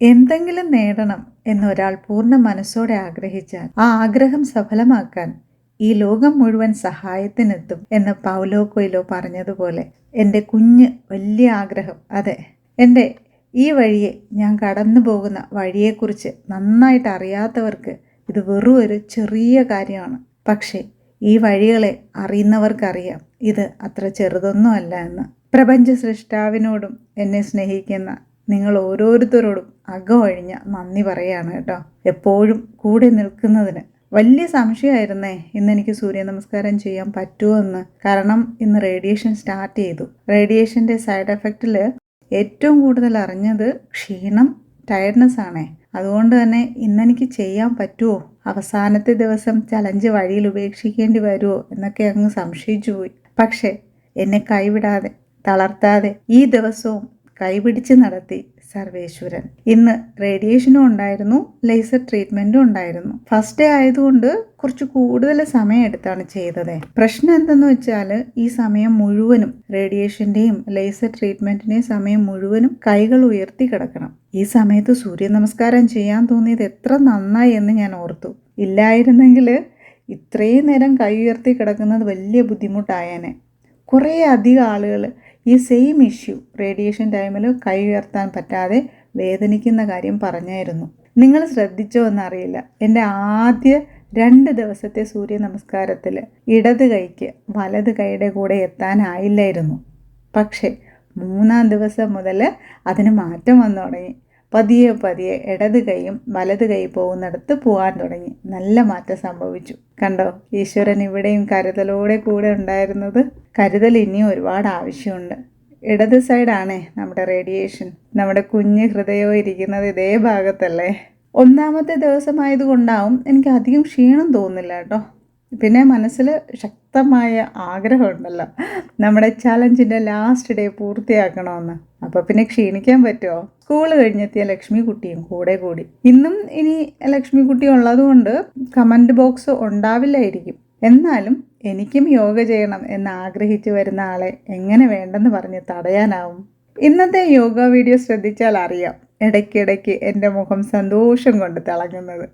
എന്തെങ്കിലും നേടണം എന്നൊരാൾ പൂർണ മനസ്സോടെ ആഗ്രഹിച്ചാൽ ആ ആഗ്രഹം സഫലമാക്കാൻ ഈ ലോകം മുഴുവൻ സഹായത്തിനെത്തും എന്ന് പൗലോ കൊയിലോ പറഞ്ഞതുപോലെ എന്റെ കുഞ്ഞ് വലിയ ആഗ്രഹം അതെ. എന്റെ ഈ വഴിയെ ഞാൻ കടന്നു പോകുന്ന വഴിയെക്കുറിച്ച് നന്നായിട്ട് അറിയാത്തവർക്ക് ഇത് വെറും ഒരു ചെറിയ കാര്യമാണ്. പക്ഷേ ഈ വഴികളെ അറിയുന്നവർക്കറിയാം ഇത് അത്ര ചെറുതൊന്നുമല്ല എന്ന്. പ്രപഞ്ച സൃഷ്ടാവിനോടും എന്നെ സ്നേഹിക്കുന്ന നിങ്ങൾ ഓരോരുത്തരോടും അകമൊഴിഞ്ഞ നന്ദി പറയാണ് കേട്ടോ. എപ്പോഴും കൂടെ നിൽക്കുന്നതിന്. വലിയ സംശയമായിരുന്നേ ഇന്ന് എനിക്ക് സൂര്യ നമസ്കാരം ചെയ്യാൻ പറ്റുമോ എന്ന്. കാരണം ഇന്ന് റേഡിയേഷൻ സ്റ്റാർട്ട് ചെയ്തു. റേഡിയേഷന്റെ സൈഡ് എഫക്റ്റിൽ ഏറ്റവും കൂടുതൽ അറിഞ്ഞത് ക്ഷീണം ടയർഡ്നെസ് ആണേ. അതുകൊണ്ട് തന്നെ ഇന്നെനിക്ക് ചെയ്യാൻ പറ്റുമോ അവസാനത്തെ ദിവസം ചലഞ്ച് വഴിയിൽ ഉപേക്ഷിക്കേണ്ടി വരുമോ എന്നൊക്കെ അങ്ങ് സംശയിച്ചു പോയി. പക്ഷേ എന്നെ കൈവിടാതെ തളർത്താതെ ഈ ദിവസവും കൈപിടിച്ച് നടത്തി സർവേശ്വരൻ. ഇന്ന് റേഡിയേഷനും ഉണ്ടായിരുന്നു ലേസർ ട്രീറ്റ്മെന്റും ഉണ്ടായിരുന്നു. ഫസ്റ്റ് ഡേ ആയതുകൊണ്ട് കുറച്ച് കൂടുതൽ സമയം എടുത്താണ് ചെയ്തത്. പ്രശ്നം എന്തെന്ന് വെച്ചാൽ ഈ സമയം മുഴുവനും റേഡിയേഷന്റെയും ലേസർ ട്രീറ്റ്മെന്റിന്റെയും സമയം മുഴുവനും കൈകൾ ഉയർത്തി കിടക്കണം. ഈ സമയത്ത് സൂര്യ നമസ്കാരം ചെയ്യാൻ തോന്നിയത് എത്ര നന്നായി എന്ന് ഞാൻ ഓർത്തു. ഇല്ലായിരുന്നെങ്കിൽ ഇത്രയും നേരം കൈ ഉയർത്തി കിടക്കുന്നത് വലിയ ബുദ്ധിമുട്ടായേനെ. കുറേ അധികം ആളുകൾ ഈ സെയിം ഇഷ്യൂ റേഡിയേഷൻ ടൈമിൽ കൈ ഉയർത്താൻ പറ്റാതെ വേദനിക്കുന്ന കാര്യം പറഞ്ഞായിരുന്നു. നിങ്ങൾ ശ്രദ്ധിച്ചോ എന്നറിയില്ല. എന്റെ ആദ്യ രണ്ട് ദിവസത്തെ സൂര്യ നമസ്കാരത്തിൽ ഇടത് കൈക്ക് വലത് കൈയുടെ കൂടെ എത്താനായില്ലായിരുന്നു പക്ഷേ മൂന്നാം ദിവസം മുതൽ അതിന് മാറ്റം വന്നു തുടങ്ങി. പതിയെ പതിയെ ഇടത് കൈയും വലത് കൈ പോകുന്നിടത്ത് പോകാൻ തുടങ്ങി. നല്ല മാറ്റം സംഭവിച്ചു. കണ്ടോ ഈശ്വരൻ ഇവിടെയും കരുതലോടെ കൂടെ ഉണ്ടായിരുന്നത്? കരുതൽ ഇനിയും ഒരുപാട് ആവശ്യമുണ്ട്. ഇടത് സൈഡാണേ നമ്മുടെ റേഡിയേഷൻ. നമ്മുടെ കുഞ്ഞ് ഹൃദയവും ഇരിക്കുന്നത് ഇതേ ഭാഗത്തല്ലേ? ഒന്നാമത്തെ ദിവസമായതുകൊണ്ടാവും എനിക്ക് അധികം ക്ഷീണം തോന്നില്ല കേട്ടോ. പിന്നെ മനസ്സിൽ ശക്തമായ ആഗ്രഹമുണ്ടല്ലോ. നമ്മുടെ ചലഞ്ചിന്റെ ലാസ്റ്റ് ഡേ പൂർത്തിയാക്കണമെന്ന്. അപ്പോൾ പിന്നെ ക്ഷീണിക്കാൻ പറ്റുമോ? സ്കൂൾ കഴിഞ്ഞെത്തിയ ലക്ഷ്മി കുട്ടിയും കൂടെ കൂടി. ഇന്നും ഇനി ലക്ഷ്മി കുട്ടി ഉള്ളതുകൊണ്ട് കമന്റ് ബോക്സ് ഉണ്ടാവില്ലായിരിക്കും. എന്നാലും എനിക്കും യോഗ ചെയ്യണം എന്ന് ആഗ്രഹിച്ചു വരുന്ന ആളെ എങ്ങനെ വേണ്ടെന്ന് പറഞ്ഞ് തടയാനാവും. ഇന്നത്തെ യോഗ വീഡിയോ ശ്രദ്ധിച്ചാൽ അറിയാം ഇടയ്ക്കിടയ്ക്ക് എന്റെ മുഖം സന്തോഷം കൊണ്ട് തിളങ്ങുന്നത്.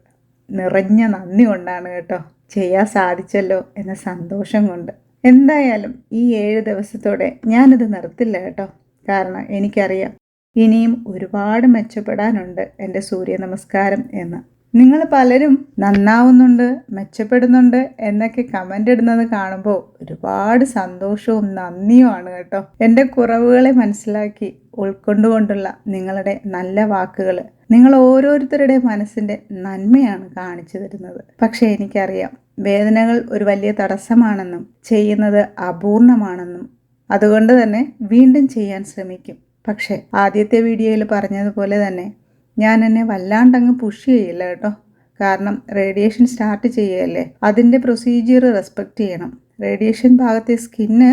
നിറഞ്ഞ നന്ദി കൊണ്ടാണ് കേട്ടോ. ചെയ്യാൻ സാധിച്ചല്ലോ എന്ന സന്തോഷം കൊണ്ട്. എന്തായാലും ഈ ഏഴ് ദിവസത്തോടെ ഞാനത് നിർത്തില്ല കേട്ടോ. കാരണം എനിക്കറിയാം ഇനിയും ഒരുപാട് മെച്ചപ്പെടാനുണ്ട് എന്റെ സൂര്യ നമസ്കാരം എന്ന്. നിങ്ങൾ പലരും നന്നാവുന്നുണ്ട് മെച്ചപ്പെടുന്നുണ്ട് എന്നൊക്കെ കമന്റ് ഇടുന്നത് കാണുമ്പോൾ ഒരുപാട് സന്തോഷവും നന്ദിയുമാണ് കേട്ടോ. എന്റെ കുറവുകളെ മനസ്സിലാക്കി ഉൾക്കൊണ്ടുകൊണ്ടുള്ള നിങ്ങളുടെ നല്ല വാക്കുകൾ നിങ്ങൾ ഓരോരുത്തരുടെ മനസ്സിന്റെ നന്മയാണ് കാണിച്ചു തരുന്നത്. പക്ഷേ എനിക്കറിയാം വേദനകൾ ഒരു വലിയ തടസ്സമാണെന്നും ചെയ്യുന്നത് അപൂർണമാണെന്നും അതുകൊണ്ട് തന്നെ വീണ്ടും ചെയ്യാൻ ശ്രമിക്കും. പക്ഷേ ആദ്യത്തെ വീഡിയോയിൽ പറഞ്ഞതുപോലെ തന്നെ ഞാൻ എന്നെ വല്ലാണ്ടങ്ങ് പുഷ് ചെയ്യില്ല കേട്ടോ. കാരണം റേഡിയേഷൻ സ്റ്റാർട്ട് ചെയ്യുകയല്ലേ അതിന്റെ പ്രൊസീജിയർ റെസ്പെക്റ്റ് ചെയ്യണം. റേഡിയേഷൻ ഭാഗത്തെ സ്കിന്ന്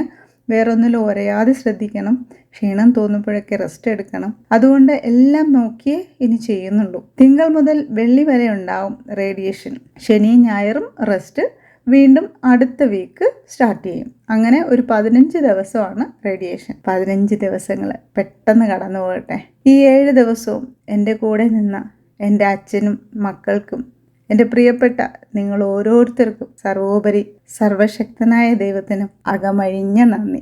വേറൊന്നിലും ഒരയാതെ ശ്രദ്ധിക്കണം. ക്ഷീണം തോന്നുമ്പോഴൊക്കെ റെസ്റ്റ് എടുക്കണം. അതുകൊണ്ട് എല്ലാം നോക്കിയേ ഇനി ചെയ്യുന്നുള്ളൂ. തിങ്കൾ മുതൽ വെള്ളി വരെ ഉണ്ടാവും റേഡിയേഷൻ ശനിയും ഞായറും റെസ്റ്റ് വീണ്ടും അടുത്ത വീക്ക് സ്റ്റാർട്ട് ചെയ്യും. അങ്ങനെ ഒരു പതിനഞ്ച് ദിവസമാണ് റേഡിയേഷൻ പതിനഞ്ച് ദിവസങ്ങൾ പെട്ടെന്ന് കടന്നു പോകട്ടെ. ഈ ഏഴ് ദിവസവും എന്റെ കൂടെ നിന്ന എന്റെ അച്ഛനും മക്കൾക്കും എന്റെ പ്രിയപ്പെട്ട നിങ്ങൾ ഓരോരുത്തർക്കും സർവോപരി സർവശക്തനായ ദൈവത്തിനും അകമഴിഞ്ഞ നന്ദി.